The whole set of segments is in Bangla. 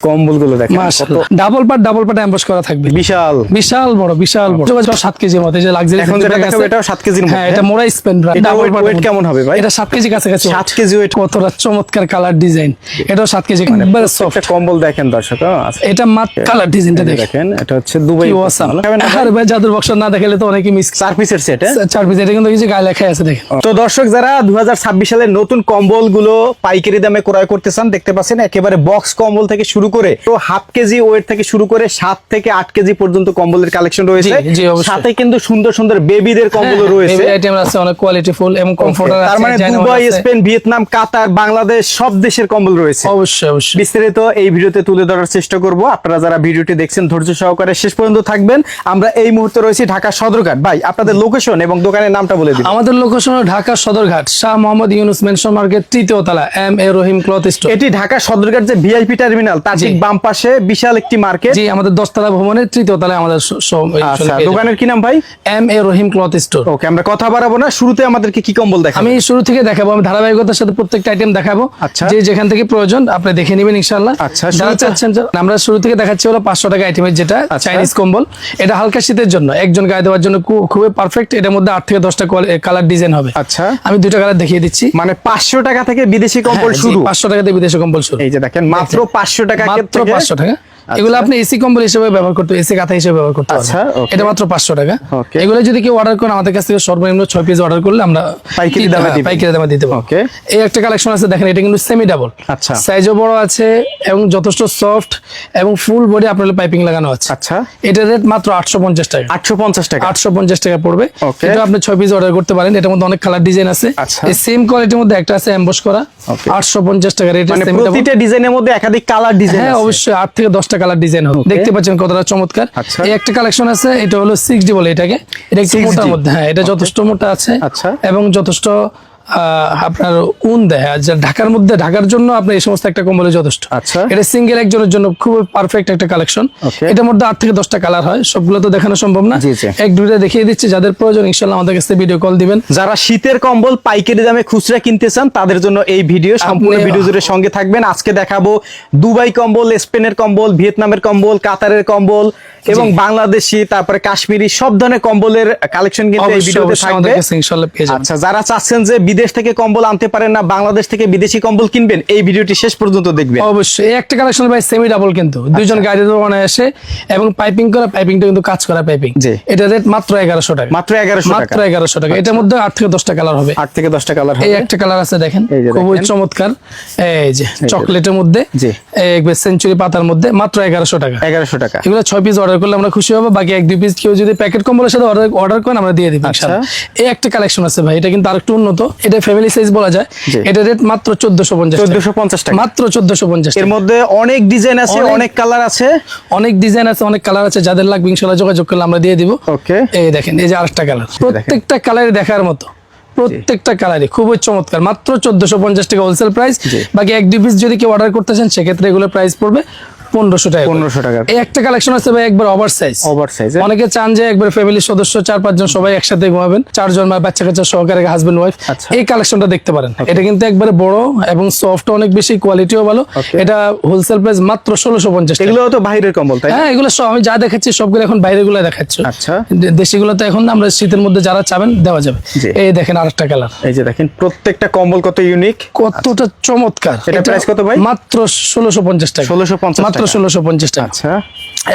কম্বলগুলো দেখেন ডাবল ডাবল করা থাকবে। বিশাল। বিশাল বড় বিশাল বড়। যোগাযোগ সাত কেজির মতো এই যে লাক্সারি এখন যেটা দেখাবো এটাও সাত কেজির মধ্যে হ্যাঁ এটা মোড়া স্পেন weight- weight কেমন হবে ভাই? এটা সাত কেজি কাছাকাছি সাত কেজি weight। কতটা চমৎকার কালার ডিজাইন এটাও সাত কেজি একবারে সফট একটা কম্বল দেখেন দর্শক হ্যাঁ, আচ্ছা। এটা মাত্র কালার ডিজাইনটা দেখেন। এটা হচ্ছে দুবাই? আরে ভাই জাদুর বক্স না দেখলে তো অনেকে মিস চার পিসের সেট চার পিস এটা কিন্তু কিছু গায়ে লেখা আছে দেখেন। তো দর্শক যারা দু সালের নতুন কম্বলগুলো পাইকারি দামে ক্রয় করতে চান দেখতে পাচ্ছেন একেবারে বক্স কম্বল থেকে শুরু করে তো হাফ কেজি ওয়েট থেকে শুরু করে সাত থেকে আট কেজি পর্যন্ত কম্বলের কালেকশন রয়েছে। সাথে কিন্তু সুন্দর সুন্দর বেবিদের কম্বল রয়েছে। আইটেম আছে অনেক এবং কমফোর্টার তার মানে Dubai Spain Vietnam Qatar Bangladesh সব দেশের কম্বল রয়েছে। অবশ্যই অবশ্যই। বিস্তারিত এই ভিডিওতে তুলে ধরার চেষ্টা করব। আপনারা যারা ভিডিওটি দেখছেন ধৈর্য সহকারে শেষ পর্যন্ত থাকবেন। আমরা এই মুহূর্তে রয়েছি ঢাকা সদরঘাট। ভাই আপনাদের লোকেশন এবং দোকানের নামটা বলে দিন। আমাদের location Dhaka Sadarghat Shah Mohammad Yunus mansion market তৃতীয় তলা M A Rahim cloth store এটি ঢাকা সদরঘাট যে ভিআইপি টার্মিনাল তার। ঠিক বাম পাশে বিশাল একটি মার্কেট। জি আমাদের দশতলা ভবনের তৃতীয় তলায় আমাদের আচ্ছা দোকানের কি নাম ভাই? M A Rahim cloth store. Okay আমরা কথা বাড়াবো না শুরুতে আমাদেরকে কি কম্বল দেখাবেন? আমি শুরু থেকে দেখাবো আমি ধারাবাহিকতার সাথে প্রত্যেকটা আইটেম দেখাবো। আচ্ছা। যে যেখান থেকে প্রয়োজন আপনি দেখে নেবেন আচ্ছা, যারা চাচ্ছেন আমরা শুরু থেকে দেখাচ্ছি হলো পাঁচশো টাকা আইটেমের যেটা আচ্ছা। চাইনিজ কম্বল। এটা হালকা শীতের জন্য একজন গায়ে দেওয়ার জন্য খুবই পারফেক্ট এটার মধ্যে আট থেকে দশটা কালার ডিজাইন হবে। আচ্ছা। আমি দুইটা কালার দেখিয়ে দিচ্ছি। মানে পাঁচশো টাকা থেকে বিদেশি কম্বল হ্যাঁ, জি, শুরু? পাঁচশো টাকাতে বিদেশি কম্বল শুরু। এই যে দেখেন মাত্র পাঁচশো টাকা মাত্র থেকে- পাঁচশো টাকা। এগুলো আপনি এসি কম্বল হিসেবে ব্যবহার করতে এসি কাঁথা হিসেবে ব্যবহার করতে আচ্ছা, এটা মাত্র পাঁচশো টাকা। এগুলো যদি কেউ অর্ডার করেন আমাদের কাছ থেকে সর্বনিম্ন ছয় পিস অর্ডার করলে আমরা পাইকারি দামে হ্যাঁ, পাইকারি দামে দিতে পারব এই একটা কালেকশন আছে দেখেন এটা কিন্তু সেমি ডাবল আচ্ছা। সাইজও বড় আছে এবং যথেষ্ট সফট এবং ফুল বডি আপনার পাইপিং লাগানো আছে। আচ্ছা। এটার রেট মাত্র আটশো পঞ্চাশ টাকা। আটশো পঞ্চাশ টাকা। আটশো পঞ্চাশ টাকা পড়বে। এটা আপনি ছয় পিস অর্ডার করতে পারেন। এটার মধ্যে অনেক কালার ডিজাইন আছে। আচ্ছা। এই সেম কোয়ালিটির মধ্যে একটা আছে এমবস করা। আটশো পঞ্চাশ টাকা রেট মানে প্রতিটা ডিজাইনের মধ্যে একাধিক কালার ডিজাইন হ্যাঁ অবশ্যই। আট থেকে দশটা কালার ডিজাইন হবে। দেখতে পাচ্ছেন কতটা চমৎকার। আচ্ছা। এই একটা কালেকশন আছে এটা হলো সিক্স ডি বলে এটাকে। এটা একটু মোটার মধ্যে হ্যাঁ এটা যথেষ্ট মোটা আছে আচ্ছা। এবং যথেষ্ট আপনার উন দেয়। আর ঢাকার মধ্যে ঢাকার জন্য আপনার এই সমস্ত একটা কম্বলে যথেষ্ট। আচ্ছা। এটা সিঙ্গেল একজনের জন্য খুব পারফেক্ট একটা কালেকশন এটার মধ্যে আট থেকে দশটা কালার হয়। সবগুলো তো দেখানো সম্ভব না। এক দুইটা দেখিয়ে দিচ্ছি। যাদের প্রয়োজন ইনশাল্লাহ আমাদের কাছে ভিডিও কল দিবেন। যারা শীতের কম্বল পাইকারি দামে খুচরা কিনতে চান তাদের জন্য এই ভিডিও সম্পূর্ণ ভিডিও জুড়ে সঙ্গে থাকবেন। আজকে দেখাবো দুবাই কম্বল স্পেনের কম্বল ভিয়েতনামের কম্বল কাতারের কম্বল এবং বাংলাদেশি তারপরে কাশ্মীরি সব ধরনের কম্বলের কালেকশন কিন্তু এই ভিডিওতে থাকবে। আচ্ছা যারা চাচ্ছেন যে বিদেশ থেকে কম্বল আনতে পারেন না বাংলাদেশ থেকে বিদেশি কম্বল কিনবেন এই ভিডিওটি শেষ পর্যন্ত দেখবেন। অবশ্যই একটা কালেকশন ভাই সেমি ডাবল কিন্তু দুইজন আচ্ছা। গাড়ি দোকানে এসে এবং পাইপিং করা পাইপিংটা কিন্তু কাজ করা পাইপিং জি। এটা রেট মাত্র এগারোশো টাকা। মাত্র এগারোশো টাকা। মাত্র এগারোশো টাকা। এটার মধ্যে আট থেকে দশটা কালার হবে। আট থেকে দশটা কালার হবে। এই একটা কালার আছে দেখেন। খুবই চমৎকার। এই যে চকলেটের মধ্যে জি। একবার সেঞ্চুরি পাতার মধ্যে মাত্র এগারোশো টাকা। এগারোশো টাকা। এগুলো ছয় পিস অর্ডার করলে আমরা খুশি হব। বাকি এক দুই পিস কেউ যদি প্যাকেট কম্বলের সাথে অর্ডার অর্ডার করেন আমরা দিয়ে দিব আচ্ছা। এই একটা কালেকশন আছে ভাই এটা কিন্তু আরেকটু উন্নত। এটা ফ্যামিলি সাইজ বলা যায়। এটা রেট মাত্র চোদ্দশো পঞ্চাশ চোদ্দশো পঞ্চাশ টাকা। মাত্র চোদ্দশো পঞ্চাশ এর মধ্যে অনেক ডিজাইন আছে অনেক- কালার আছে। অনেক ডিজাইন আছে অনেক কালার আছে। যাদের লাগবে ইনশাল্লাহ যোগাযোগ করলে আমরা দিয়ে দিব। ওকে। এই দেখেন এই যে আরেকটা কালার প্রত্যেকটা কালারই দেখার মতো। প্রত্যেকটা কালারই খুবই চমৎকার। মাত্র চোদ্দশো পঞ্চাশ টাকা হোলসেল প্রাইস বাকি এক দুই পিস যদি কেউ অর্ডার করতে চান সেক্ষেত্রে এগুলো প্রাইস পড়বে পনেরোশো টাকা করে। 1500 টাকা। এই একটা কালেকশন আছে ভাই একবার ওভার সাইজ ওভার সাইজ অনেকে চান যে একবার ফ্যামিলির সদস্য চার পাঁচজন সবাই একসাথে ঘুমাবেন চারজন বা বাচ্চা কাচ্চা সহকারে হাজবেন্ড ওয়াইফ আচ্ছা। এই কালেকশনটা দেখতে পারেন। এটা কিন্তু একবারে বড় এবং সফট অনেক বেশি কোয়ালিটিও ভালো। এটা হোলসেল প্রাইস মাত্র ষোলোশো পঞ্চাশ এগুলো তো বাইরের কম্বল তাই হ্যাঁ এগুলো সব আমি যা দেখাচ্ছি সবগুলো এখন বাইরে গুলো দেখাচ্ছি। আচ্ছা। দেশিগুলো তো এখন আমরা শীতের মধ্যে যারা চাবেন দেওয়া যাবে। এই দেখেন আরেকটা কালার এই যে দেখেন প্রত্যেকটা কম্বল কত ইউনিক কতটা চমৎকার। এটা কত ভাই? মাত্র ষোলোশো পঞ্চাশ টাকা। 1650 মাত্র টাকা। ষোলোশো পঞ্চাশ টাকা। আচ্ছা।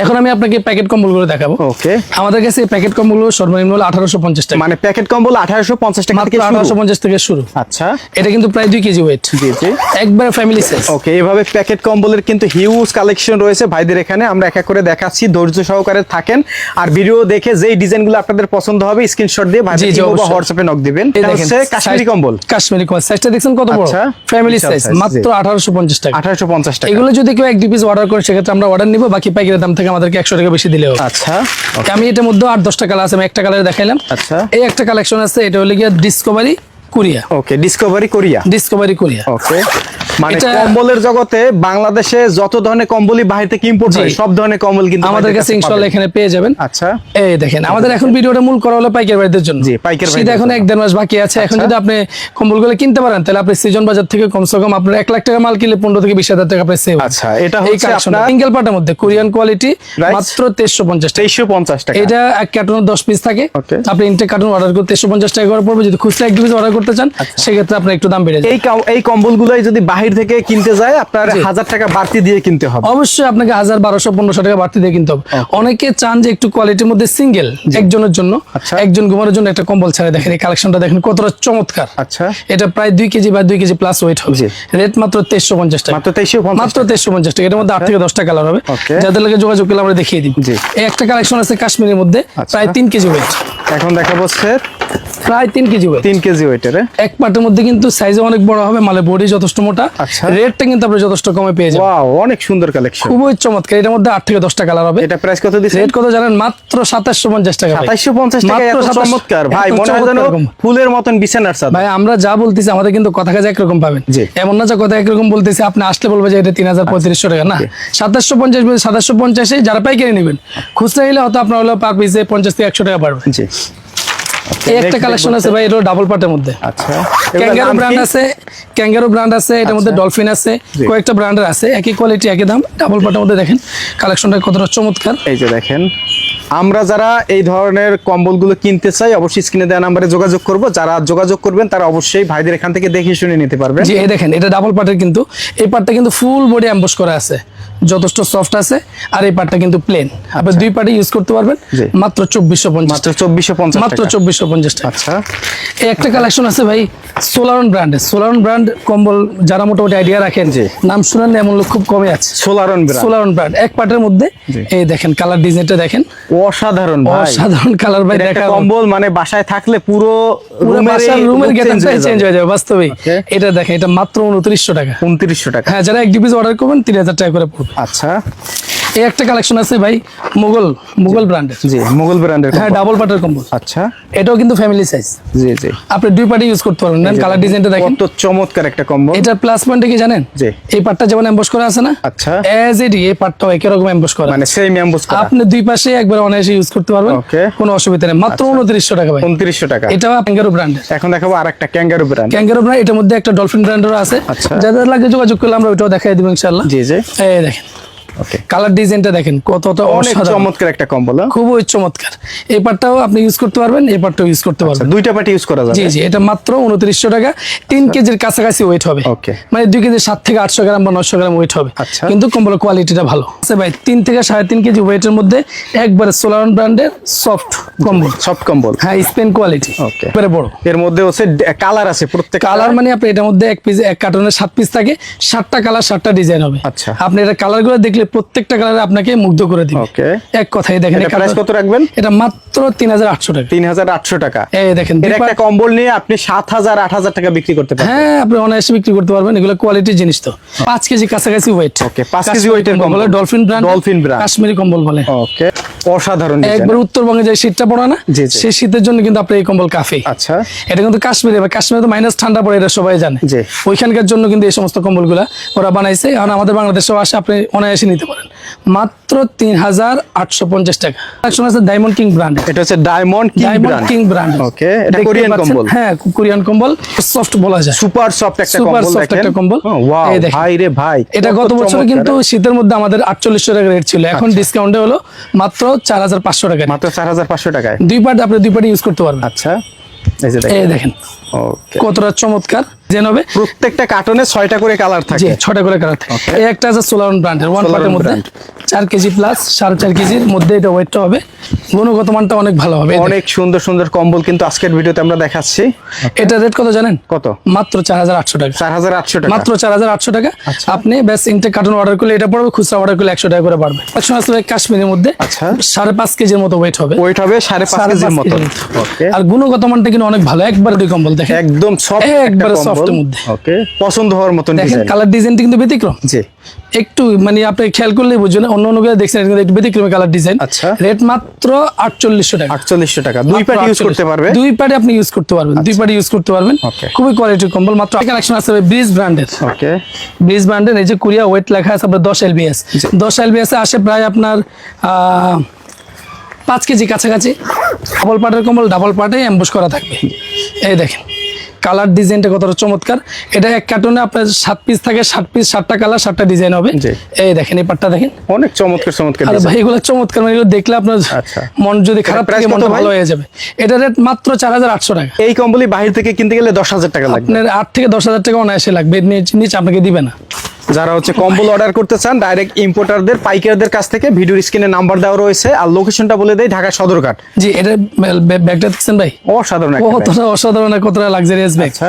এখন আমি আপনাকে প্যাকেট কম্বলগুলো দেখাবো। ওকে। আমাদের কাছে প্যাকেট কম্বলগুলো সর্বনিম্ন হলো আঠারোশো পঞ্চাশ টাকা। মানে প্যাকেট কম্বল আঠারোশো পঞ্চাশ টাকা মাত্র থেকে আঠারোশো পঞ্চাশ থেকে শুরু। আচ্ছা। এটা কিন্তু প্রায় দুই কেজি ওয়েট জি জি। একবার ফ্যামিলি সাইজ ওকে এভাবে প্যাকেট কম্বলের কিন্তু হিউজ কালেকশন রয়েছে ভাইদের এখানে। আমরা এক এক করে দেখাচ্ছি ধৈর্য সহকারে থাকেন। আর ভিডিও দেখে যেই ডিজাইনগুলো আপনাদের পছন্দ হবে স্ক্রিনশট দিয়ে জি, বা হোয়াটসঅ্যাপে নক দিবেন। এটা হচ্ছে কাশ্মীরি কম্বল। কাশ্মীরি কম্বল। সাইজটা দেখছেন কত বড়? আচ্ছা, ফ্যামিলি সাইজ মাত্র আঠারোশো পঞ্চাশ টাকা। আঠারোশো পঞ্চাশ টাকা। এগুলো যদি কেউ এক দুই পিস অর্ডার করে সেক্ষেত্রে আমরা অর্ডার নিবো বাকি পাইকারের দাম থেকে আমাদেরকে একশো টাকা বেশি দিলেও। আচ্ছা আমি এটার মধ্যে আট দশটা কালার আছে আমি একটা কালার দেখাইলাম। আচ্ছা। এই একটা কালেকশন আছে এটা হলো গিয়ে Discovery Korea. Okay Discovery Korea Discovery Korea okay মানে কম্বলের জগতে বাংলাদেশে যত ধরনের কম্বলই বাহির থেকে ইম্পোর্ট হয় সব ধরনের কম্বল কিন্তু আমাদের কাছে ইনশাল্লাহ পাবেন। এখানে পেয়ে যাবেন। আচ্ছা। এই দেখেন আমাদের এখন ভিডিওটা মূল করা হলো পাইকার বাড়িদের জন্য। জি, পাইকার বাড়িদের এখন এক দেড় মাস বাকি আছে। এখন আচ্ছা। যদি আপনি কম্বলগুলো কিনতে পারেন তাহলে আপনি সিজন বাজার থেকে কমসে কম আপনার লাখ টাকা মাল কিনলে পনেরো থেকে বিশ হাজার টাকা আপনি সেভ আচ্ছা, এটা হচ্ছে আপনার- সিঙ্গেল মধ্যে কোরিয়ান কোয়ালিটি মাত্র তেইশশো পঞ্চাশ টাকা। তেইশশো পঞ্চাশ টাকা। এটা এক কার্টুন দশ পিস থাকে। আপনি ইনটেক কার্টুন অর্ডার করতে তেইশশো পঞ্চাশ টাকা করে পড়বে যদি খুচরা এক পিস অর্ডার করতে চান আচ্ছা। সেক্ষেত্রে আপনার একটু দাম বেড়ে যায়। এই এই কম্বলগুলোই যদি বাহির থেকে কিনতে যায় আপনার হাজার টাকা বাড়তি দিয়ে কিনতে হবে। অবশ্যই আপনাকে হাজার বারোশো পনেরোশো টাকা বাড়তি দিয়ে কিনতে হবে। অনেকে চান যে একটু কোয়ালিটির মধ্যে সিঙ্গেল একজনের জন্য। আচ্ছা। একজন ঘুমানোর জন্য একটা কম্বল ছাড়ে দেখেন এই কালেকশনটা দেখেন কতটা চমৎকার। আচ্ছা। এটা প্রায় দুই কেজি বা দুই কেজি প্লাস ওয়েট হবে। রেট মাত্র তেইশশো পঞ্চাশ টাকা। মাত্র তেইশশো পঞ্চাশ মাত্র তেইশশো পঞ্চাশ টাকা। এটার মধ্যে আট থেকে দশটা কালার হবে. যাদের লাগে যোগাযোগ করলে আমরা দেখিয়ে দিই। একটা কালেকশন আছে কাশ্মীরের মধ্যে আচ্ছা। প্রায় তিন কেজি ওয়েট এখন দেখা হচ্ছে প্রায় তিন কেজি ওয়েট তিন কেজি ওয়েটের এক মধ্যে কিন্তু সাইজে অনেক বড় হবে মালে বডি যথেষ্ট মোটা। আচ্ছা। রেটটা কিন্তু আপনি যথেষ্ট কমে পেয়ে যাবেন। ওয়াও অনেক সুন্দর কালেকশন খুবই চমৎকার। এটার মধ্যে আট থেকে কালার হবে। এটা প্রাইস কত রেট কত জানেন? মাত্র সাতাশশো পঞ্চাশ টাকা ভাই। সাতাইশো পঞ্চাশ টাকা এত চমৎকার। ভাই মনে হয় যেন ফুলের মতন বিছানার চাদর ভাই আমরা যা বলতেছি আমাদের কিন্তু কথা কাজে একরকম পাবেন। এমন না যে কথা একরকম বলতেছি আপনি আসলে বলবে যে এটা তিন হাজার পঁয়ত্রিশশো টাকা। না সাতাশশো পঞ্চাশ সাতাশশো পঞ্চাশে যারা পাইকারি নেবেন খুচরা নিলে হয়তো আপনার হলো পার পিসে পঞ্চাশ থেকে একশো টাকা পারবে জি। এই একটা কালেকশন আছে ভাই এটা ডাবল পার্টের মধ্যে। আচ্ছা। ক্যাঙ্গারো ব্র্যান্ড আছে ক্যাঙ্গারো ব্র্যান্ড আছে এটার মধ্যে আচ্ছা। ডলফিন আছে জি। কয়েকটা ব্র্যান্ডের আছে একই কোয়ালিটি একই দাম ডাবল পার্টের মধ্যে দেখেন কালেকশনটা কতটা চমৎকার। এই যে দেখেন আমরা যারা এই ধরনের কম্বলগুলো কিনতে চাই অবশ্যই স্ক্রিনে দেওয়া নাম্বারে যোগাযোগ করব। যারা যোগাযোগ করবেন তারা অবশ্যই ভাইদের এখান থেকে দেখে শুনে নিতে পারবেন। জি এই দেখেন এটা ডাবল পার্টের কিন্তু এই পার্টটা কিন্তু ফুল বডি অ্যাম্বস করা আছে যথেষ্ট সফট আছে আর এই পার্টটা কিন্তু প্লেন আপনি দুই পার্টে ইউজ করতে পারবেন মাত্র চব্বিশশো পঞ্চাশ মাত্র চব্বিশশো পঞ্চাশ মাত্র টাকা। চব্বিশশো পঞ্চাশ টাকা। আচ্ছা। একটা কালেকশন আছে ভাই সোলারন ব্র্যান্ডের সোলারন ব্র্যান্ড কম্বল যারা মোটামুটি আইডিয়া রাখেন জি। নাম শুনেন এমন লোক খুব কমে আছে। সোলারন ব্র্যান্ড সোলারন ব্র্যান্ড এক পার্টের মধ্যে এই দেখেন কালার ডিজাইনটা দেখেন। অসাধারণ অসাধারণ কালার ভাই দেখা কম্বল মানে বাসায় থাকলে পুরো রুমের চেঞ্জ হয়ে যাবে। বাস্তবে. এটা দেখেন এটা মাত্র উনত্রিশশো টাকা। উনত্রিশশো টাকা। হ্যাঁ যারা এক ডিপিস অর্ডার করবেন তিন হাজার টাকা করে পড়বে। আচ্ছা। এই একটা কালেকশন আছে ভাই মুঘল মুঘল ব্র্যান্ডের জি মুঘল ব্র্যান্ডের হ্যাঁ ডাবল পার্টের কম্বল আচ্ছা। এটাও কিন্তু ফ্যামিলি সাইজ জি জি। আপনি দুই পার্টি ইউজ করতে পারবেন। নেন কালার ডিজাইনটা দেখেন। কত চমৎকার একটা কম্বল এটার প্লাস পয়েন্ট কি জানেন? জি। এই পার্টটা যেমন এমবস করা আছে না আচ্ছা। এজ এডি এই পার্টটাও একই রকম এমবস করা মানে সেম এমবস করা। আপনি দুই পাশে একবার অনায়াসে ইউজ করতে পারবেন। Okay. কোনো অসুবিধা নেই। মাত্র উনত্রিশশো টাকা ভাই। উনত্রিশশো টাকা। এটা ক্যাঙ্গারো ব্র্যান্ডের এখন দেখাবো আরেকটা ক্যাঙ্গারু ব্র্যান্ড ক্যাঙ্গারো ব্র্যান্ড এটার মধ্যে একটা ডলফিন ব্র্যান্ডেরও আছে। আচ্ছা। যাদের লাগে যোগাযোগ করলে আমরা ওইটাও দেখাই দিব ইনশাআল্লাহ। জি জি। এই দেখেন। ওকে কালার ডিজাইনটা দেখেন কতটা অসাধারণ। চমৎকার একটা কম্বল? খুবই চমৎকার। এই পার্টটাও আপনি ইউজ করতে পারবেন এই পার্টটাও ইউজ করতে পারবেন। দুইটা পার্টি ইউজ করা যাবে। জি জি এটা মাত্র উনত্রিশশো টাকা। তিন কেজির কাছাকাছি ওয়েট হবে। Okay. মানে দুই কেজি সাত থেকে আটশো গ্রাম বা নশো গ্রাম ওয়েট হবে। আচ্ছা। কিন্তু কম্বলের কোয়ালিটিটা ভালো। আচ্ছা ভাই তিন থেকে সাড়ে তিন কেজি ওয়েটের মধ্যে একবারে সোলারন ব্র্যান্ডের সফট কম্বল সফট কম্বল হ্যাঁ স্পেন কোয়ালিটি ওকে একবারে বড়। এর মধ্যে হচ্ছে কালার আছে প্রত্যেক কালার মানে আপনি এটার মধ্যে এক পিস এক কার্টনের সাত পিস থাকে। সাতটা কালার সাতটা ডিজাইন হবে। আচ্ছা। আপনি এটা কালারগুলো দেখলে প্রত্যেকটা কালার আপনাকে মুগ্ধ করে দিবে। Okay. এক কথাই দেখেন এটা প্রাইস কত রাখবেন? এটা মাত্র তিন হাজার আটশো টাকা। তিন হাজার আটশো টাকা। এই দেখেন এর একটা কম্বল নিয়ে আপনি সাত হাজার আট হাজার টাকা বিক্রি করতে পারেন হ্যাঁ আপনি অনায়াসে বিক্রি করতে পারবেন এগুলো কোয়ালিটির জিনিস তো। পাঁচ কেজি কাছাকাছি ওয়েট Okay, পাঁচ কেজি weight এর বলে কম্বল। Dolphin brand Dolphin brand। Kashmiri কম্বল বলে। ওকে অসাধারণ design। একবার উত্তরবঙ্গে যে শীতটা পড়ে না। সেই শীতের জন্য কিন্তু আপনি এই কম্বল কাফি। আচ্ছা। এটা কিন্তু কাশ্মীরে বা কাশ্মীরে তো মাইনাস ঠান্ডা পড়ে এটা সবাই জানে। জি। ওইখানকার জন্য কিন্তু এই সমস্ত কম্বলগুলা ওরা বানাইছে। আর আমাদের বাংলাদেশেও আসে আপনি অনায়াসে নিতে পারেন। মাত্র তিন হাজার আটশো পঞ্চাশ টাকা। আছে ডায়মন্ড কিং ব্র্যান্ড এটা হচ্ছে diamond king diamond brand king brand এটা কোরিয়ান কম্বল। হ্যাঁ কোরিয়ান কম্বল সফট বলা যায়। সুপার সফট একটা কম্বল soft দেখেন। একটা কম্বল। ওয়াও ভাই রে ভাই এটা গত বছর কিন্তু? শীতের মধ্যে আমাদের আটচল্লিশশো টাকা রেট ছিল। এখন ডিসকাউন্টে হলো মাত্র চার হাজার পাঁচশো টাকা মাত্র চার হাজার পাঁচশো টাকায়। দুই পার্ট আপনি দুই পার্ট ইউজ করতে পারবেন। আচ্ছা এই দেখেন। কতটা চমৎকার। জেন হবে। প্রত্যেকটা কার্টনে ছয়টা করে কালার থাকে। ছটা করে কালার থাকে। একটা আছে সোলারন ব্র্যান্ডের ওয়ান পার্টের মধ্যে চার কেজি প্লাস সাড়ে চার কেজির মধ্যে এটা ওয়েটটা হবে। গুণগত মানটা অনেক ভালো হবে। অনেক সুন্দর সুন্দর কম্বল কিন্তু আজকের ভিডিওতে আমরা দেখাচ্ছি। এটা রেট কত জানেন? কত? মাত্র চার হাজার আটশো টাকা। চার হাজার আটশো টাকা। মাত্র চার হাজার আটশো টাকা। আচ্ছা। আপনি ব্যাস ইনটেক কার্টুন অর্ডার করলে এটা পড়বে খুচরা অর্ডার করলে একশো টাকা করে বাড়বে। একশো আসলে কাশ্মীরের মধ্যে আচ্ছা। সাড়ে পাঁচ কেজির মতো ওয়েট হবে। ওয়েট হবে সাড়ে পাঁচ কেজির মতো। আর গুণগত মানটা কিন্তু অনেক ভালো। একবার দুই কম্বল দেখেন। একদম সফট একবারে সফট সফটের মধ্যে। ওকে। পছন্দ হওয়ার মতন দেখেন কালার ডিজাইনটা কিন্তু ব্যতিক্রম। জি। একটু মানে আপনি খেয়াল করলেই বুঝবেন অন্য অন্যগুলো দেখছেন কিন্তু একটু ব্যতিক্রমী কালার ডিজাইন আচ্ছা। রেট মাত্র আটচল্লিশশো টাকা। আটচল্লিশশো টাকা। দুই পার্ট ইউজ করতে পারবে? দুই পার্টি আপনি ইউজ করতে পারবেন। দুই পার্টি ইউজ করতে পারবেন। খুবই কোয়ালিটির কম্বল। মাত্র কালেকশন আছে ব্রিজ ব্র্যান্ডের ওকে। ব্রিজ ব্র্যান্ডের এই যে কোরিয়া ওয়েট লেখা আছে আপনার এলবিএস এলবিএস আসে প্রায় আপনার আহ, পাঁচ কেজি কাছাকাছি। ডাবল পার্টের কম্বল ডাবল পার্টে অ্যাম্বুশ করা থাকবে। এই দেখেন। কালার ডিজাইনটা কতটা চমৎকার। এটা এক কার্টুনে আপনার সাত পিস থাকে ষাট পিস সাতটা কালার সাতটা ডিজাইন হবে। এই দেখেন এই পাটটা দেখেন। অনেক চমৎকার চমৎকার ভাই এগুলো চমৎকার মানে এগুলো দেখলে আপনার আচ্ছা। মন যদি খারাপ থাকে মন মনটা ভালো হয়ে যাবে। এটা রেট মাত্র চার হাজার আটশো টাকা। এই কম্বলি বাহির থেকে কিনতে গেলে দশ হাজার টাকা লাগবে। আপনার আট থেকে দশ হাজার টাকা অনায়াসে লাগবে নিচে আপনাকে দিবে না। যারা হচ্ছে কম্বল অর্ডার করতে চান ডাইরেক্ট ইম্পোর্টারদের পাইকারদের কাছ থেকে ভিডিওর স্ক্রিনে নাম্বার দেওয়া রয়েছে আর লোকেশনটা বলে দেয় ঢাকা সদরঘাট। জি এটা ব্যাগটা দেখছেন ভাই? অসাধারণ। কতটা অসাধারণ কতটা লাক্সারিয়াস ব্যাগ আচ্ছা।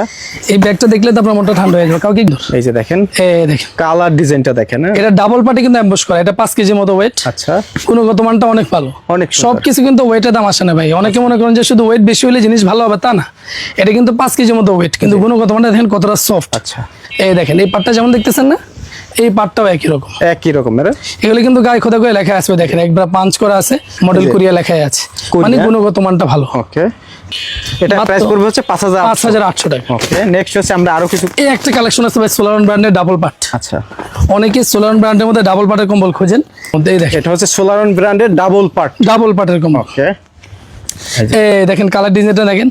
এই ব্যাগটা দেখলে তো আপনার মনটা ঠান্ডা হয়ে যাবে। কাউকে এই যে দেখেন এ দেখেন। কালার ডিজাইনটা দেখেন হ্যাঁ? এটা ডাবল পার্টি কিন্তু অ্যাম্বুশ করা এটা পাঁচ কেজির মতো ওয়েট আচ্ছা। গুণগত মানটা অনেক ভালো। অনেক। সব কিছু কিন্তু ওয়েটের দাম আসে না ভাই। অনেকে মনে করেন যে শুধু ওয়েট বেশি হলে জিনিস ভালো হবে তা না। এটা কিন্তু পাঁচ কেজির মতো ওয়েট কিন্তু গুণগত মানটা দেখেন কতটা সফট আচ্ছা। এই দেখেন এই পাটটা যেমন দেখতেছেন না এই পাটটাও একই রকম। একই রকমের? এগুলো কিন্তু গায়ে খোদা করে লেখা আসবে দেখেন একবার পাঞ্চ করা আছে মডেল। কোরিয়া লেখাই আছে। মানে গুণগত মানটা ভালো। ওকে এটা প্রাইস পড়বে হচ্ছে পাঁচ হাজার পাঁচ হাজার আটশো টাকা। ওকে নেক্সট হচ্ছে আমরা আরও কিছু এই একটা কালেকশন আছে ভাই সোলারন ব্র্যান্ডের ডাবল পাট। আচ্ছা। অনেকে সোলারন ব্র্যান্ডের মধ্যে ডাবল পাটের কম্বল খোঁজেন। এই দেখেন। এটা হচ্ছে সোলারন ব্র্যান্ডের ডাবল পার্ট ডাবল পাটের কম্বল। ওকে এই দেখেন কালার ডিজাইনটা দেখেন.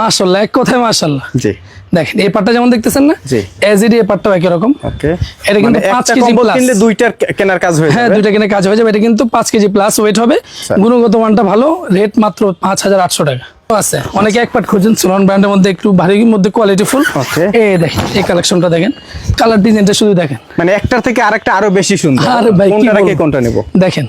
মাশাল্লাহ এক কথায় মাশাল্লাহ জি। দেখেন এই পাটটা যেমন দেখতেছেন না এজ এজিডি এই পাটটাও একই রকম। ওকে এটা কিন্তু মানে পাঁচ কেজি প্লাস। কিনলে দুইটার কেনার কাজ হয়ে হ্যাঁ দুইটা কিনে কাজ হয়ে যাবে। এটা কিন্তু পাঁচ কেজি প্লাস ওয়েট হবে। গুণগত মানটা ভালো রেট মাত্র পাঁচ হাজার আটশো টাকা। আছে। অনেকে এক পাট খুঁজছেন সোলন ব্র্যান্ডের মধ্যে একটু ভারী মধ্যে কোয়ালিটি ফুল. এই দেখেন এই কালেকশনটা দেখেন। কালার ডিজাইনটা শুধু দেখেন। মানে একটার থেকে আরেকটা আরও বেশি সুন্দর। আরে ভাই কোনটা রেখে কোনটা নেব? দেখেন.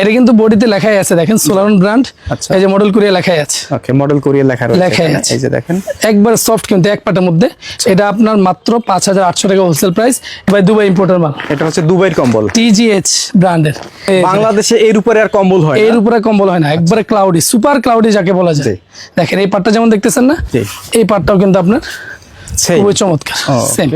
এটা কিন্তু বডিতে লেখাই আছে দেখেন সোলারন ব্র্যান্ড আচ্ছা। এই যে মডেল করিয়া লেখাই আছে। ওকে মডেল কোরিয়া লেখা রয়েছে লেখাই আছে। এই যে দেখেন। একবার সফট কিন্তু এক পাটের মধ্যে। এটা আপনার মাত্র পাঁচ হাজার আটশো টাকা wholesale price by Dubai importer মাল। এটা হচ্ছে দুবাইয়ের কম্বল। টিজিএইচ ব্র্যান্ডের বাংলাদেশে এর উপরে আর কম্বল হয় এর। উপরে কম্বল হয় না একবারে ক্লাউডি সুপার ক্লাউডি যাকে বলা যায়। দেখেন এই পাটটা যেমন দেখতেছেন না এই পাটটাও কিন্তু আপনার. খুবই চমৎকার। সেম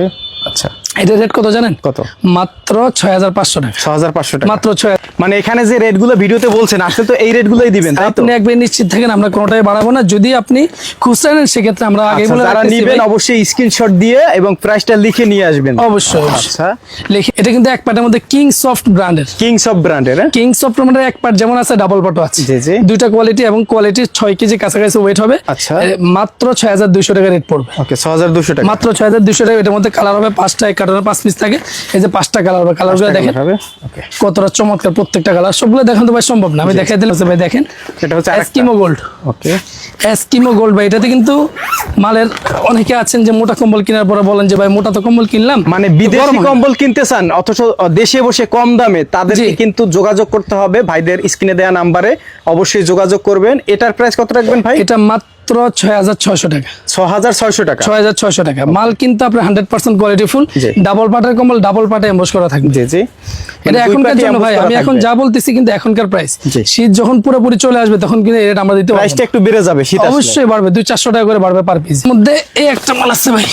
আচ্ছা। এটা রেট কত জানেন? কত? মাত্র ছয় হাজার পাঁচশো টাকা। হাজার পাঁচশো টাকা। মাত্র ছয় মানে এখানে যে রেটগুলো ভিডিওতে বলছেন আসলে তো এই রেট গুলোই দিবেন আপনি একবার নিশ্চিত থাকেন আমরা কোনোটাই বাড়াবো না। যদি আপনি খুচরা নেন সেক্ষেত্রে আমরা আগে আচ্ছা, বলে যারা নিবেন অবশ্যই স্ক্রিনশট দিয়ে এবং প্রাইসটা লিখে নিয়ে আসবেন। অবশ্যই। আচ্ছা। লিখে এটা কিন্তু এক পাটের মধ্যে কিং সফট ব্র্যান্ডের কিংস অফ ব্র্যান্ডের কিং সফট ব্র্যান্ডের এক পার্ট যেমন আছে ডাবল পাটও আছে। জি, জি। দুইটা কোয়ালিটি এবং কোয়ালিটি ছয় কেজি কাছাকাছি ওয়েট হবে। আচ্ছা। মাত্র ছয় হাজার দুইশো টাকা রেট পড়বে। ওকে ছ হাজার দুশো টাকা। মাত্র ছয় হাজার দুশো টাকা এটার মধ্যে কালার হবে পাঁচটা এক পাঁচ পিস থাকে। এই যে পাঁচটা কালার হবে কালারগুলো দেখেন। কতটা চমৎকার প্রত্যেকটা কালার সবগুলো দেখান তো ভাই সম্ভব না। আমি দেখাই দিলাম ভাই দেখেন। এটা হচ্ছে। এসকিমো গোল্ড ওকে এসকিমো গোল্ড ভাই এটাতে কিন্তু মালের অনেকে আছেন যে মোটা কম্বল কেনার পরে বলেন যে ভাই মোটা তো কম্বল কিনলাম। মানে বিদেশি। কম্বল কিনতে চান অথচ দেশে বসে কম দামে তাদেরকে কিন্তু যোগাযোগ করতে হবে। ভাইদের স্ক্রিনে দেওয়া নাম্বারে অবশ্যই যোগাযোগ করবেন। এটার প্রাইস কত রাখবেন ভাই? এটা মাত্র ছয় হাজার ছয়শো টাকা। ছ হাজার ছয়শো টাকা। ছয় হাজার ছয়শো টাকা। মাল কিন্তু আপনার hundred percent quality full double পাটের কম্বল ডাবল পাটে এম্বস করা থাকবে। জি জি। এটা মানে এখনকার জন্য ভাই আমি এখন যা বলতেছি কিন্তু এখনকার প্রাইস শীত যখন পুরোপুরি চলে আসবে তখন কিন্তু রেট আমরা দিতে প্রাইসটা একটু বেড়ে যাবে শীত অবশ্যই বাড়বে দুই চারশো টাকা করে বাড়বে পার পিস মধ্যে এই একটা মাল আছে ভাই।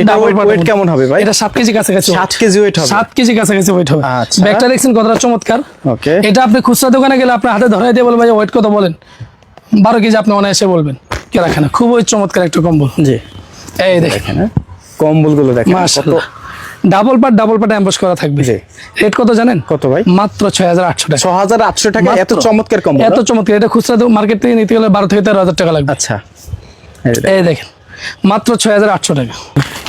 এটা মধ্যে। কেমন হবে ভাই? এটা সাত কেজি কাছাকাছি সাত কেজি ওয়েট হবে। সাত কেজি কাছাকাছি ওয়েট হবে। আচ্ছা। ব্যাগটা দেখছেন কতটা চমৎকার। ওকে এটা আপনি খুচরা দোকানে গেলে আপনার হাতে ধরাই দিয়ে বলবেন ওয়েট কত বলেন। বারো কেজি আপনি অনায়াসে বলবেন। কে খুবই চমৎকার একটা কম্বল। জি। এই দেখেন দেখেন কম্বলগুলো দেখেন মাশাআল্লাহ। ডাবল পাট ডাবল পাট অ্যাম্বস করা থাকবে। জি। রেট কত জানেন? কত ভাই? মাত্র ছয় হাজার আটশো টাকা। ছ হাজার আটশো টাকা এত চমৎকার কম্বল এত চমৎকার। এটা খুচরা মার্কেট থেকে নিতে গেলে বারো থেকে তেরো হাজার টাকা লাগবে। আচ্ছা। এই দেখেন মাত্র ছয় হাজার আটশো টাকা।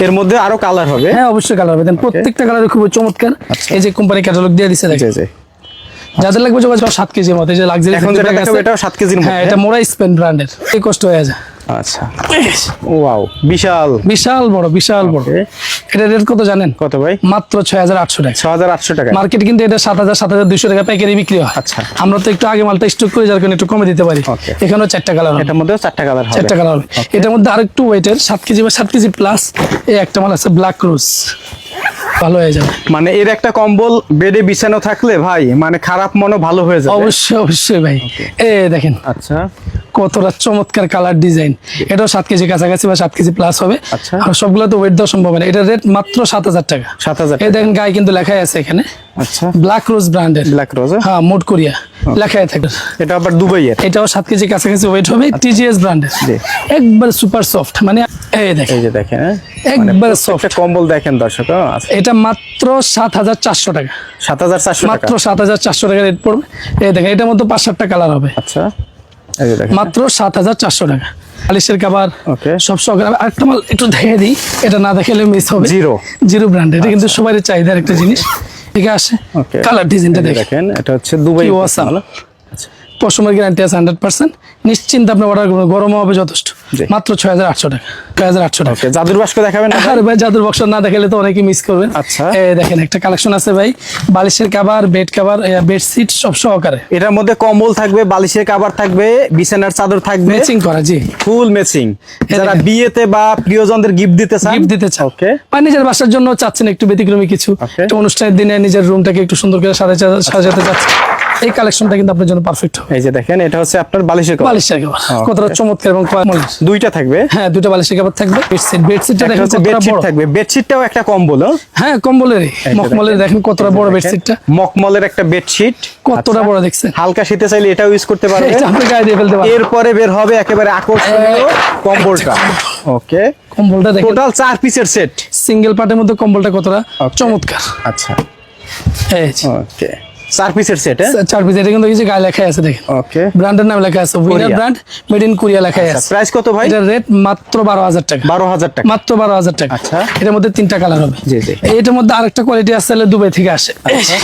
এর মধ্যে আরও কালার হবে? হ্যাঁ অবশ্যই কালার হবে। দেন প্রত্যেকটা কালার খুবই চমৎকার। এই যে কোম্পানি ক্যাটালগ দিয়ে দিচ্ছে জি দেখেন যাদের লাগবে যোগাযোগ সাত কেজির মতো এই যে লাগজারি এখন যেটা দেখাবো এটাও সাত কেজির হ্যাঁ এটা মোরা স্পেন ব্র্যান্ডের। এই কষ্ট হয়ে যায়। আচ্ছা। ওয়াও বিশাল। বিশাল বড় বিশাল বড়। এটা রেট কত জানেন? কত ভাই? মাত্র ছয় হাজার আটশো টাকা। হাজার আটশো টাকা। মার্কেট কিন্তু এটা সাত হাজার সাত হাজার দুশো টাকা পাইকারি বিক্রি হয়। আচ্ছা। আমরা তো একটু আগে মালটা স্টক করে যার কারণে একটু কমে দিতে পারি। এখানেও চারটা কালার হবে। এটার মধ্যেও চারটা কালার চারটা কালার হবে। এটার মধ্যে আরেকটু ওয়েটের সাত কেজি বা সাত কেজি প্লাস এই একটা মাল আছে ব্ল্যাক রোজ ভালো হয়ে যাবে। মানে এর একটা কম্বল বেডে বিছানো থাকলে ভাই মানে খারাপ মনও ভালো হয়ে যাবে। অবশ্যই অবশ্যই ভাই। এ দেখেন। আচ্ছা। কতটা চমৎকার কালার ডিজাইন এটাও সাত কেজি কাছাকাছি বা সাত কেজি প্লাস হবে। আচ্ছা। আর সবগুলো তো ওয়েট দেওয়া সম্ভব না। এটা রেট মাত্র সাত হাজার টাকা। 7,000 এই দেখেন গায়ে কিন্তু লেখাই আছে এখানে। আচ্ছা। ব্ল্যাক রোজ ব্র্যান্ডের ব্ল্যাক রোজ হ্যাঁ। মোট কোরিয়া। লেখাই থাকে এটা আবার দুবাইয়ের। এটাও সাত কেজি কাছাকাছি ওয়েট হবে। টিজিএস ব্র্যান্ডের একবার সুপার সফট মানে এই দেখেন। এই যে দেখেন হ্যাঁ? একবার সফট কম্বল দেখেন দর্শক আচ্ছা, এটা মাত্র সাত হাজার চারশো টাকা। সাত হাজার চারশো মাত্র সাত হাজার চারশো টাকা রেট পড়বে। এই দেখেন এটার মধ্যে পাঁচ সাতটা কালার হবে। আচ্ছা। মাত্র সাত হাজার চারশো টাকা। আলিশের কাবার. সব সকাল আরেকটা মাল একটু দেখে দিই। এটা না দেখালে মিস হবে। জিরো জিরো ব্র্যান্ড এটা কিন্তু সবারই চাহিদার একটা জিনিস। ঠিক আছে ওকে কালার ডিজাইনটা দেখেন। এটা হচ্ছে দুবাই কি পশমের গ্যারান্টি আছে হান্ড্রেড পার্সেন্ট নিশ্চিন্ত আপনি অর্ডার করবেন গরমও হবে যথেষ্ট। মাত্র ছয় হাজার আটশো টাকা ছয় হাজার আটশো টাকা। জাদুর বাস্ক দেখাবেন না আর ভাই জাদুর বক্স না দেখালে তো অনেকে মিস করবেন আচ্ছা। দেখেন একটা কালেকশন আছে ভাই। বালিশের কাভার বেড কাভার বেডশিট সব সহকারে। এটার মধ্যে কম্বল থাকবে বালিশের কাবার থাকবে বিছানার চাদর থাকবে। ম্যাচিং করা জি। ফুল ম্যাচিং যারা বিয়েতে বা প্রিয়জনদের গিফট দিতে চান গিফট দিতে চান। ওকে বা নিজের বাসার জন্য চাচ্ছেন একটু ব্যতিক্রমী কিছু. একটা অনুষ্ঠানের দিনে নিজের রুমটাকে একটু সুন্দর করে সাজাতে সাজাতে চাচ্ছেন। এই কালেকশনটা কিন্তু আপনার জন্য পারফেক্ট হবে এই যে দেখেন এটা হচ্ছে আপনার বালিশের কভার বালিশের কাভার Okay. কতটা চমৎকার এবং দুইটা থাকবে। হ্যাঁ দুটো বালিশের কাভার থাকবে। বেডশিট বেডশিটটা দেখেন কতটা বেডশিট বড়। থাকবে। বেডশিটটাও একটা কম্বল হ্যাঁ? হ্যাঁ কম্বলের মখমলের দেখেন। কতটা বড় বেডশিটটা মখমলের একটা বেডশিট কতটা বড় দেখছেন? হালকা শীতে চাইলে এটাও ইউজ করতে পারবে। এটা আপনি গায়ে দিয়ে ফেলতে পারেন এরপরে বের হবে একেবারে আকর্ষণীয় কম্বলটা। ওকে কম্বলটা দেখেন। টোটাল চার পিসের সেট সিঙ্গেল পার্টের মধ্যে কম্বলটা কতটা চমৎকার। আচ্ছা। এই ওকে চার পিসের সেট চার পিস এটা কিন্তু যে গায়ে লেখা আছে দেখেন। ওকে ব্র্যান্ডের নাম লেখা আছে winner brand made in Korea লেখা আছে। প্রাইস কত ভাই? এটার রেট মাত্র বারো হাজার টাকা। বারো হাজার টাকা। মাত্র বারো হাজার টাকা। আচ্ছা। এটার মধ্যে তিনটা কালার হবে। জি, জি। এটার মধ্যে আরেকটা কোয়ালিটি আছে তাহলে দুবাই থেকে আসে। আচ্ছা।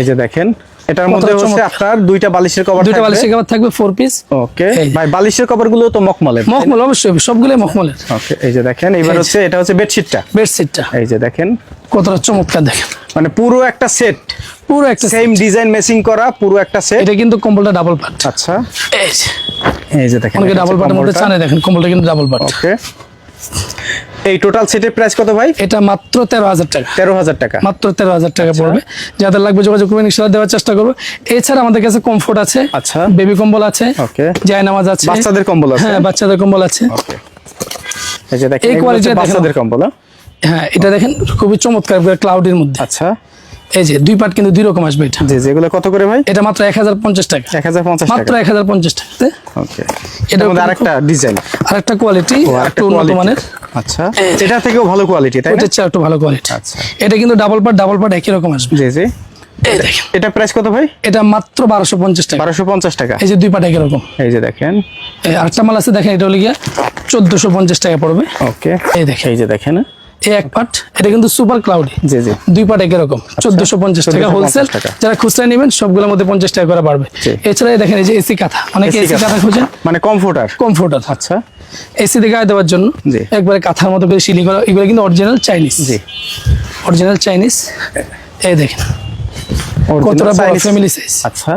এই যে দেখেন। এটার মধ্যে হচ্ছে আপনার দুইটা বালিশের কভার দুইটা বালিশের কাবার থাকবে ফোর পিস ওকে ভাই বালিশের কভারগুলো তো মখমলের। মখমল অবশ্যই সবগুলোই মখমলের। ওকে এই যে দেখেন এবার হচ্ছে এটা হচ্ছে বেডশিটটা বেডশিটটা এই যে দেখেন। কতটা চমৎকার দেখেন। মানে পুরো একটা সেট পুরো একটা সেম ডিজাইন ম্যাচিং করা পুরো একটা সেট এটা কিন্তু কম্বলটা ডাবল পার্ট আচ্ছা। এই যে। এই যে দেখেন অনেকে ডাবল পার্টের মধ্যে চানে দেখেন কম্বলটা কিন্তু ডাবল পার্ট ওকে এই টোটাল সেটের প্রাইস কত ভাই? এটা মাত্র তেরো হাজার টাকা। তেরো হাজার টাকা। মাত্র তেরো হাজার টাকা পড়বে। যাদের লাগবে যোগাযোগ করবেন ইনশাল্লাহ দেওয়ার চেষ্টা করব। এছাড়া আমাদের কাছে কমফোর্ট আছে আচ্ছা। বেবি কম্বল আছে জায় নামাজ আছে। বাচ্চাদের কম্বল আছে? হ্যাঁ বাচ্চাদের কম্বল আছে। ওকে এই দেখেন। বাচ্চাদের কম্বল হ্যাঁ? হ্যাঁ এটা দেখেন খুবই চমৎকার ক্লাউডের মধ্যে। আচ্ছা। এই যে দুই পার্ট কিন্তু দুই রকম আসবে এটা। জি যেগুলো কত করে ভাই? এটা মাত্র এক হাজার পঞ্চাশ টাকা। এক হাজার পঞ্চাশ মাত্র টাকা এক হাজার পঞ্চাশ টাকা ওকে। এটার মধ্যে আরেকটা ডিজাইন আর একটা কোয়ালিটি একটু আরেকটা উন্নত মানের। আচ্ছা। এটা থেকেও ভালো কোয়ালিটি তাই চেয়ে একটু ভালো কোয়ালিটি আচ্ছা। এটা কিন্তু ডাবল পার্ট ডাবল পার্ট একই রকম আসবে। জি জি। এটা প্রাইস কত ভাই? এটা মাত্র বারোশো পঞ্চাশ টাকা। বারোশো পঞ্চাশ টাকা। এই যে দুই পার্ট একই রকম। এই যে দেখেন। এই আরেকটা মাল আছে দেখেন এটা হলো গিয়া চোদ্দশো পঞ্চাশ টাকা পড়বে। ওকে। এই দেখেন। এই যে দেখেন। এই এক পার্ট এটা কিন্তু সুপার ক্লাউডি জি জি। দুই পার্ট একই রকম চোদ্দশো পঞ্চাশ টাকা হোলসেল যারা খুচরা নেবেন সবগুলোর মধ্যে পঞ্চাশ টাকা করে বাড়বে। এছাড়া দেখেন এই যে এসি কাঁথা অনেকে এসি কাঁথা। খোঁজেন। মানে কমফোর্টার কমফোর্টার আচ্ছা। এসি দিয়ে গায়ে দেওয়ার জন্য। একবারে কাঁথার মতো করে সিলি করা এগুলো কিন্তু অরিজিনাল চাইনিজ জি। অরিজিনাল চাইনিজ এই দেখেন। কতটা বড় ফ্যামিলি সাইজ আচ্ছা।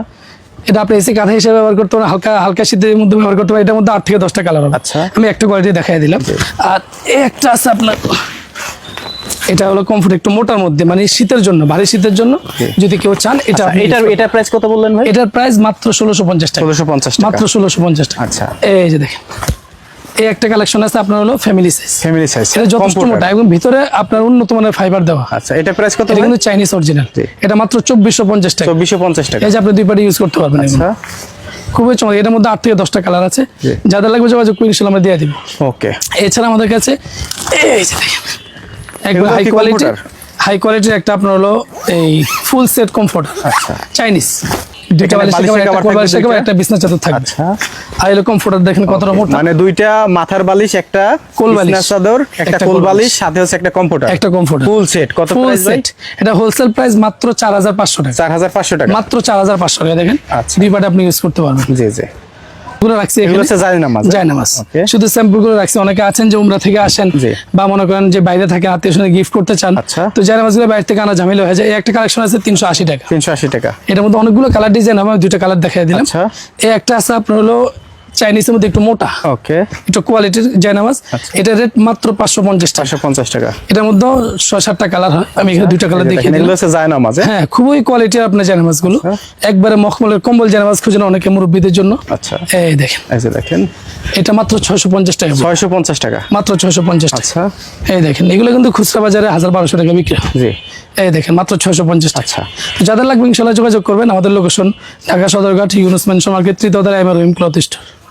এটা আপনি এসি কাঁথা হিসেবে ব্যবহার করতে পারেন হালকা হালকা শীতের মধ্যে ব্যবহার করতে পারেন এটার মধ্যে আট থেকে দশটা কালার হবে। আচ্ছা। আমি একটা কোয়ালিটি দেখাই দিলাম। আর একটা আছে আপনার এটা হলো কমফোর্ট একটু মোটার মধ্যে মানে শীতের জন্য ভারী শীতের জন্য যদি কেউ চান এটা আপনি এটার এটার প্রাইস কত বললেন ভাই? এটার প্রাইস মাত্র ষোলোশো পঞ্চাশ টাকা। ষোলোশো পঞ্চাশ টাকা। মাত্র ষোলোশো পঞ্চাশ টাকা। আচ্ছা। এই যে দেখেন এই একটা কালেকশন আছে আপনার হলো ফ্যামিলি সাইজ ফ্যামিলি সাইজ এটা যথেষ্ট মোটা এবং ভিতরে আপনার উন্নত মানের ফাইবার দেওয়া। আচ্ছা এটা প্রাইস কত এটা কিন্তু চাইনিজ অরিজিনাল। এটা মাত্র চব্বিশশো পঞ্চাশ টাকা। চব্বিশশো পঞ্চাশ টাকা। এই যে আপনি দুই পার্টি ইউজ করতে পারবেন। আচ্ছা। খুবই চমৎকার। এটার মধ্যে আট থেকে দশটা কালার আছে। যাদের লাগবে যোগাযোগ করে আমরা দিয়ে দিব। ওকে এছাড়া আমাদের কাছে এই যে দেখেন একবার হাই কোয়ালিটি হাই কোয়ালিটির একটা আপনার হলো এই ফুল সেট কমফোর্ট আচ্ছা। চাইনিজ দুইটা? একটা বিছনা চাদর থাকবে। আচ্ছা। আর এলো কমফোর্টার দেখেন কতটা মোটা। মানে দুইটা মাথার বালিশ একটা কোল বালিশ। চাদর একটা কোল বালিশ। সাথে হচ্ছে একটা একটা কমফোর্টার ফুল সেট কত প্রাইস সেট এটা হোলসেল প্রাইস মাত্র চার হাজার পাঁচশো টাকা। চার হাজার পাঁচশো টাকা। মাত্র চার হাজার পাঁচশো টাকা দেখেন। আচ্ছা। দুই আপনি ইউজ করতে পারবেন। জি জি। এগুলো রাখছি এগুলো এখানে। হচ্ছে জায়নামাজ জায়নামাজ শুধু স্যাম্পলগুলো রাখছি। অনেকে আছেন যে উমরা থেকে আসেন। বা মনে করেন যে বাইরে থেকে আত্মীয় স্বজন গিফট করতে চান। আচ্ছা। তো জায়নামাজগুলো বাইরে থেকে আনা ঝামেলা হয়ে যায়। এই একটা কালেকশন আছে তিনশো আশি টাকা। তিনশো আশি টাকা। এটার মধ্যে অনেকগুলো কালার ডিজাইন হবে দুইটা কালার দেখাই দিলাম। আচ্ছা। এই একটা আছে আপনার হলো চাইনিজের মধ্যে একটু মোটা। ওকে একটু কোয়ালিটির জায়নামাজ এটা রেট মাত্র পাঁচশো পঞ্চাশ টাকা। পঞ্চাশ টাকা। এটার মধ্যে ছয় সাতটা কালার হয়। আমি এখানে দুইটা কালার জায়নামাজ হ্যাঁ? খুবই কোয়ালিটির আপনার জায়নামাজগুলো। একবারে মখমলের কম্বল জায়নামাজ খুঁজেন অনেকে মুরব্বীদের জন্য। আচ্ছা। এই দেখেন। এই যে দেখেন। এটা মাত্র ছয়শো পঞ্চাশ টাকা। ছয়শো পঞ্চাশ টাকা। মাত্র ছয়শো পঞ্চাশ আচ্ছা। এই দেখেন এগুলো কিন্তু খুচরা বাজারে হাজার বারোশো টাকা বিক্রি জি। এই দেখেন মাত্র ছয়শো পঞ্চাশ টাকা। আচ্ছা। যাদের লাগবে ইনশাল্লাহ যোগাযোগ করবেন। আমাদের location Dhaka Sadarghat Yunus mansion market তৃতীয় এম আর ক্লথ স্টোর।